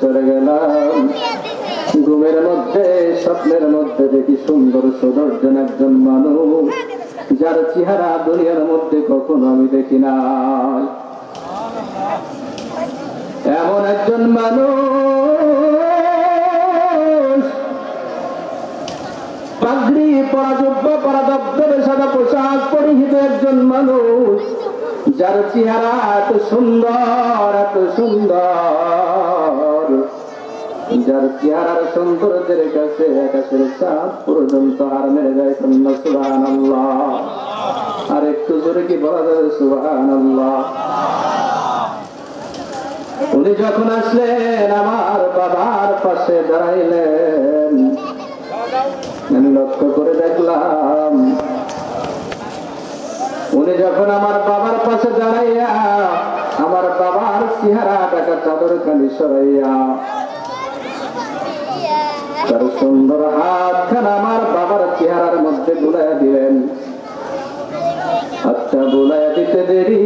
চলে গেলাম। ঘুমের মধ্যে, স্বপ্নের মধ্যে দেখি সুন্দর সৌন্দর্য একজন মানুষ। যার চেহারা দুনিয়ার মধ্যে কখনো আমি দেখি না। এমন একজন মানুষ। পাগড়ি পরা জব্ব পরা দপ্তরে সাদা পোশাক পরিহিত একজন মানুষ। যার চেহারা এত সুন্দর এত সুন্দর। যার চেহারার সৌন্দর্যের কাছে আকাশের চাঁদ পর্যন্ত হার মেরে যায় কন্যা সুবাহান আর একটু জোরে কি বলা যাবে? সুবাহান উনি যখন আসলেন, আমার বাবার পাশে দাঁড়াইলেন। আমি লক্ষ্য করে দেখলাম, উনি যখন আমার বাবার পাশে দাঁড়াইয়া, আমার বাবার চেহারা টাকা চাদর খালি সরাইয়া তার সুন্দর হাত খান আমার বাবার চেহারার মধ্যে বুলাইয়া দিলেন। আচ্ছা বুলাইয়া দিতে দেরি,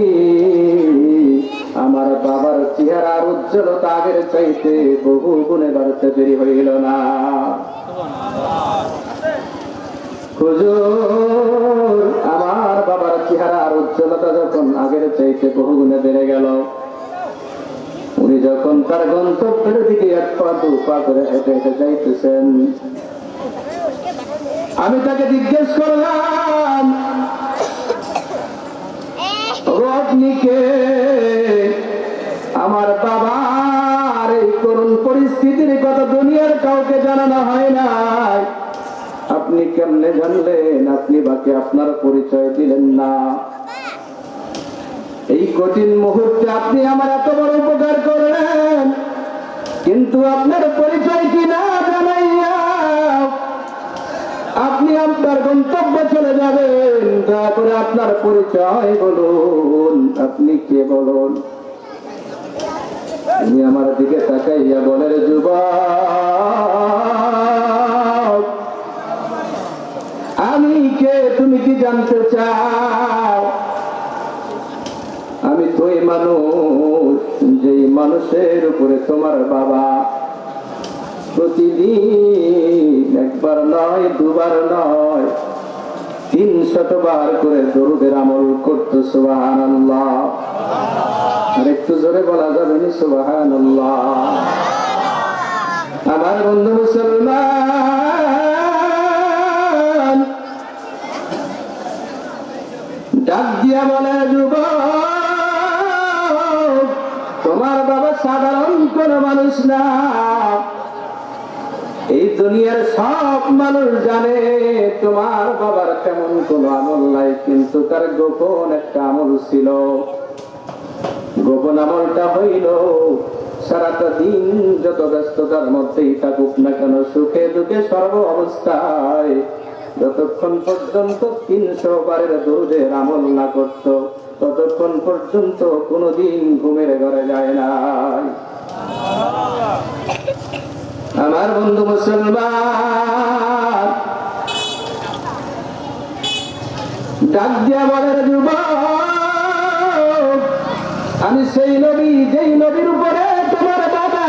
আমার বাবার চেহারার উজ্জ্বলতা আগের চাইতে বহু গুণে বাড়তে দেরি হইল না। আমার বাবার চেহারার উজ্জ্বলতা যখন আগের চাইতে বহু গুণে বেড়ে গেল উনি যখন তার গন্তব্যের দিকে এক পা, দু পা করে হেঁটে হেঁটে যাইতেছেন। আমি তাকে জিজ্ঞেস করলাম রজনীকে আমার বাবার এই করুণ পরিস্থিতির কথা দুনিয়ার কাউকে জানানো হয় নাই। আপনি কেমনে জানলেন? আপনি বাকি আপনার পরিচয় দিলেন না। এই কঠিন মুহূর্তে আপনি আমার এত বড় উপকার করলেন। কিন্তু আপনার পরিচয় কি না জানাইয়া আপনি আপনার গন্তব্য চলে যাবেন। করে আপনার পরিচয় বলুন। আপনি কে বলুন? তুমি আমার দিকে তাকাইয়া বলে যুবক, আমি কে? তুমি কি জানতে চাও? মানুষ, যেই মানুষের উপরে তোমার বাবা প্রতিদিন একবার নয়, দুবার নয় তিন শতবার করে দরুদের আমল করতো সুবাহান একটু জোরে বলা যাবে সুবাহান আমার বন্ধু মুসলমান, ডাক দিয়া বলে, যুবক তোমার বাবা সাধারণ কোন মানুষ না। এই দুনিয়ার সব মানুষ জানে তোমার বাবার তেমন কোন আমল নাই, কিন্তু তার গোপন একটা আমল ছিল। গোপন আমলটা হইল, সারাটা দিন যত ব্যস্ততার মধ্যেই থাকুক না কেন, সুখে দুঃখে সর্ব অবস্থায় যতক্ষণ পর্যন্ত তিনশো বারের দরুদের আমল না করত ততক্ষণ পর্যন্ত কোনোদিন ঘুমের ঘরে যায় না। আমার বন্ধু মুসলমান, ডাক দিয়া বলের যুবক, আমি সেই নবী, যেই নবীর উপরে তোমার বাবা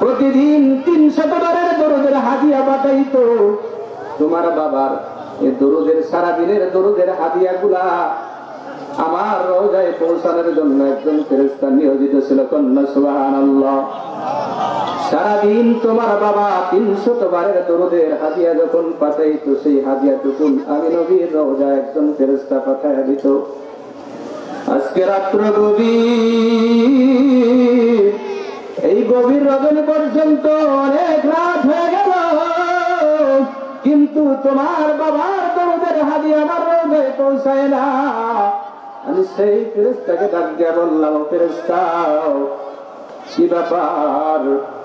প্রতিদিন তিন শতবারের দরুদের হাদিয়া পাঠাইতো। তোমার বাবার এই দরুদের সারা দিনের দরুদের হাদিয়া গুলা আমার রোজায় পৌঁছানোর জন্য একজন ফেরেস্তা নিয়োজিত ছিল কন্যা, সুবহানাল্লাহ। সারাদিন তোমার বাবা তিনশত বারের দরুদের হাদিয়া যখন পাঠাইতো, সেই হাদিয়া টুকুন আমি নবীর রোজা একজন ফেরেস্তা পাঠাইয়া দিত। আজকে রাত্র গভীর, এই গভীর রজনী পর্যন্ত অনেক রাত হয়ে গেল। কিন্তু তোমার বাবার দরদের হাদি আমার রোজায় পৌঁছায় না। আমি সেই ফেরেস্তাকে ডাক দিয়া বললাম ফেরেস্তাও কি ব্যাপার?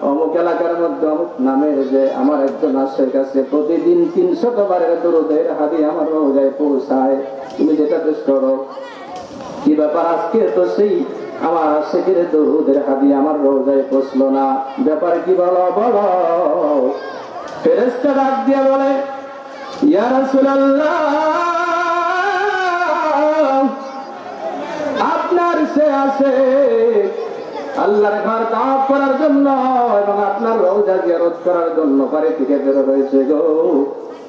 অমুক এলাকার মধ্যে অমুক নামের যে আমার একজন আশের কাছে প্রতিদিন তিনশত বারের দরদের হাদি আমার রোজায় পৌঁছায়। তুমি যেটা বেশ করো, কি ব্যাপার? আজকে তো সেই আমার আশেকের দরুদের হাদি আমার রোজায় পৌঁছলো না। ব্যাপার কি বলো বলো। ফেরেস্তা ডাক দিয়া বলে, ইয়া রাসূলুল্লাহ আপনার সে আছে। আল্লাহর ঘর তাপ করার জন্য এবং আপনার রোজা জিয়ারত করার জন্য বাড়ি থেকে বের হয়েছে গো।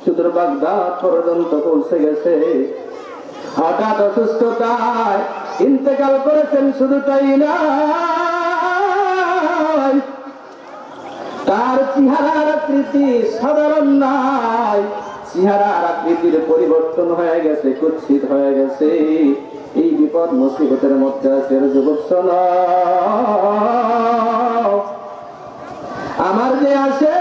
সুদূর বাগদাদ পর্যন্ত পৌঁছে গেছে। হঠাৎ অসুস্থতায় ইন্তেকাল করেছেন, শুধু তাই না তার চেহারার আকৃতি সাধারণ নাই চেহারার আকৃতির পরিবর্তন হয়ে গেছে, কুৎসিত হয়ে গেছে। এই বিপদ মুসিবতের মধ্যে আছে যুবক আমার যে আছে,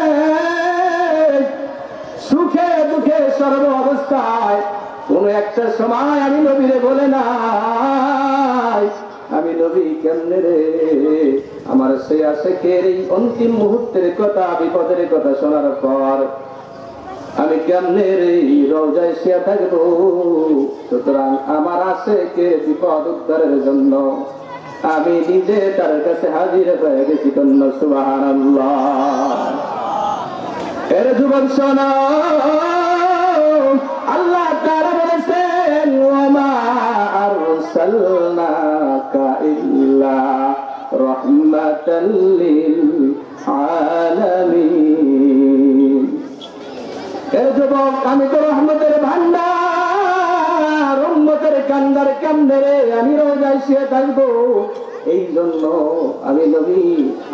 সুখে দুঃখে সর্ব অবস্থায়, কোন একটা সময় আমি নবীরে বলে নাই, আমি নবী কেমনে রে? আমার সে আশেকের এই অন্তিম মুহূর্তের কথা, বিপদের কথা শোনার পর আমি কেমনে রে রোজায় শুয়ে থাকব? সুতরাং আমার আছে কে বিপদ উদ্ধারের জন্য। আমি নিজে তার কাছে হাজির হয়ে গেছি কন্য সুবাহান এর যুবক শোনো, আল্লাহ তারা বলেছেন ওমা আরসালনাকা ইল্লা যুবক, আমি তো রহমতের ভান্ডার রহমতের কান্দার কান্দে রে, আমি রোজায় শুয়ে থাকব। এই জন্য আমি নবী,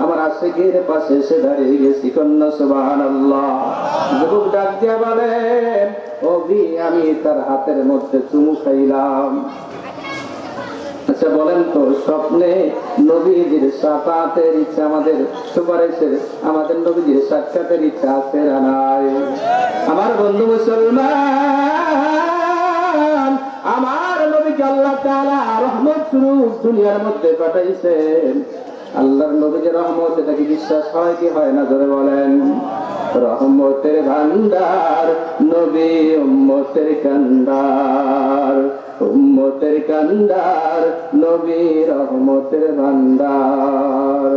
আমার আশেকের পাশে সে দাঁড়িয়ে গেছি, কন্যা সুবাহান যুবক ডাক দিয়া বলেন অভি আমি তার হাতের মধ্যে চুমু খাইলাম। আচ্ছা বলেন তো, স্বপ্নে নবীজির সাফাতের ইচ্ছা, আমাদের সুপারিশের, আমাদের নবীজির সাক্ষাতের ইচ্ছা আছে নাই? আমার বন্ধু মুসলমান, আমার নবীকে আল্লাহ তাআলা রহমত স্বরূপ দুনিয়ার মধ্যে পাঠাইছেন। আল্লাহর নবীর রহমত, এটা কি বিশ্বাস হয় কি হয় না ধরে বলেন। রহমতের ভান্ডার নবী উম্মতের কান্দার উম্মতের কান্দার, নবী রহমতের ভান্ডার।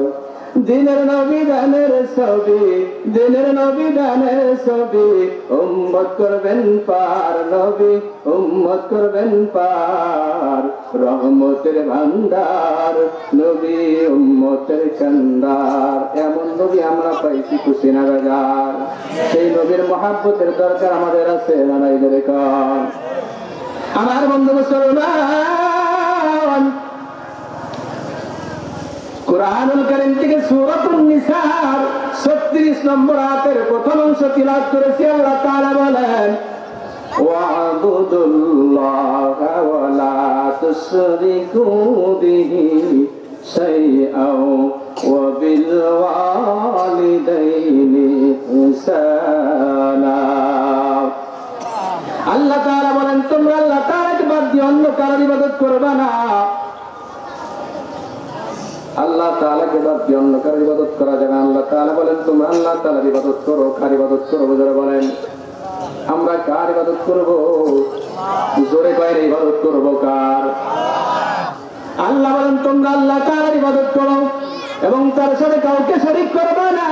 দিনের নবী দানের ছবি, দিনের নবী দানের ছবি, উম্মত করবেন পার, নবী উম্মত করবেন পার। রহমতের ভান্ডার, নবী উম্মতের কান্দার। এমন নবী আমরা পাইছি কুশিনাগার সেই নবীর মহাব্বতের দরকার আমাদের আছে না নাই দরকার? আমার বন্ধু মুসলমান। কোরআনুল কারীম থেকে সূরাতুন নিসার 36 নম্বর আয়াতের প্রথম অংশ তিলাওয়াত করেছি, আল্লাহ তাআলা বলেন, ওয়াবুদুল্লাহ ওয়ালা তুশরিকু বিহি শাইআও ওয়া বিল ওয়ালিদাইনি ইহসানা। আল্লাহ তাআলা বলেন, তোমরা আল্লাহ তাআলাকে বাদ দিয়ে অন্য কারোর ইবাদত করবে না। আল্লাহ তাআলাকে বাদ দিয়ে অন্য কারোর ইবাদত করা যাবে। আল্লাহ তাআলা বলেন, তোমরা আল্লাহ তাআলার ইবাদত করো, কার ইবাদত করো? যারা বলেন, আমরা কার ইবাদত করব? জোরে বাইরে ইবাদত করব কার? আল্লাহ বলেন, তোমরা আল্লাহ তাআলার ইবাদত করো এবং তার সাথে কাউকে শরীক করবে না।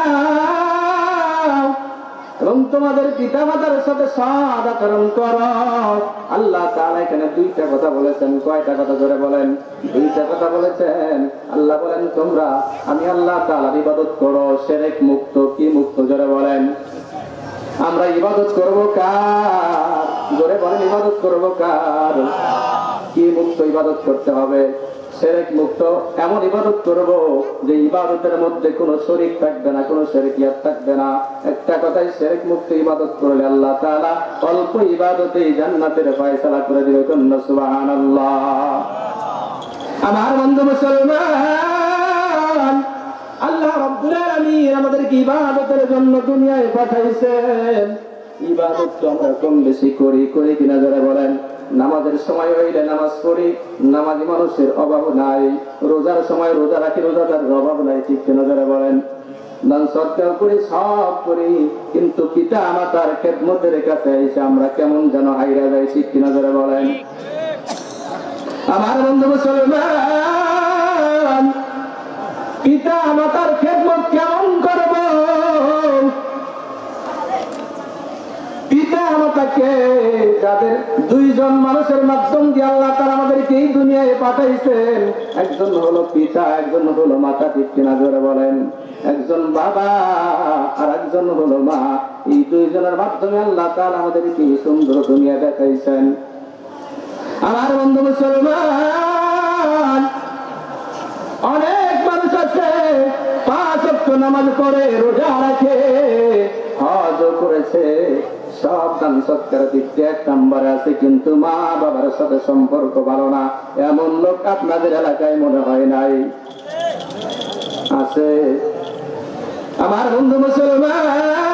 এবং তোমাদের পিতা মাতার সাথে সদ আচরণ করো। আল্লাহ তাআলা এখানে দুইটা কথা বলেছেন। কয়টা কথা ধরে বলেন? দুইটা কথা বলেছেন। আল্লাহ বলেন, তোমরা, আমি আল্লাহ তাআলার ইবাদত করো। শিরক মুক্ত, কি মুক্ত? জোরে বলেন। আমরা ইবাদত করব কার? জোরে বলেন, ইবাদত করব কার? কি মুক্ত ইবাদত করতে হবে? সেরেক মুক্ত। এমন ইবাদত করব যে ইবাদতের মধ্যে কোনো শরীক থাকবে না, কোনো শরিকিয়াত থাকবে না। একটা কথাই সেরেক মুক্ত ইবাদত করলে আল্লাহ তাআলা অল্প ইবাদতেই জান্নাতের ফয়সালা করে দিবে। কন্যা সুবহানাল্লাহ। আমার বন্ধু মুসলমান, আল্লাহ রাব্বুল আলামিন আমাদেরকে ইবাদতের জন্য দুনিয়ায় পাঠাইছেন। ইবাদত তো আমরা কম বেশি করি করি কিনা যারা বলেন। নামাজের সময় হইলে নামাজ পড়ি, নামাজি মানুষের অভাব নাই। রোজার সময় রোজা রাখি রোজাদার অভাব নাই, ঠিক কিনা যারা বলেন? আমার বন্ধু মুসলমান পিতা মাতার খেদমত কেমন আমাদেরকে সুন্দর দুনিয়া দেখাইছেন। আমার বন্ধু মুসলমান, অনেক মানুষ আছে, পাঁচ নামাজ পড়ে, রোজা রাখে হজ করেছে। সব দান সৎকার এক নম্বরে আছে, কিন্তু মা বাবার সাথে সম্পর্ক ভালো না। এমন লোক আপনাদের এলাকায় মনে হয় নাই? আছে। আমার বন্ধু মুসলমান!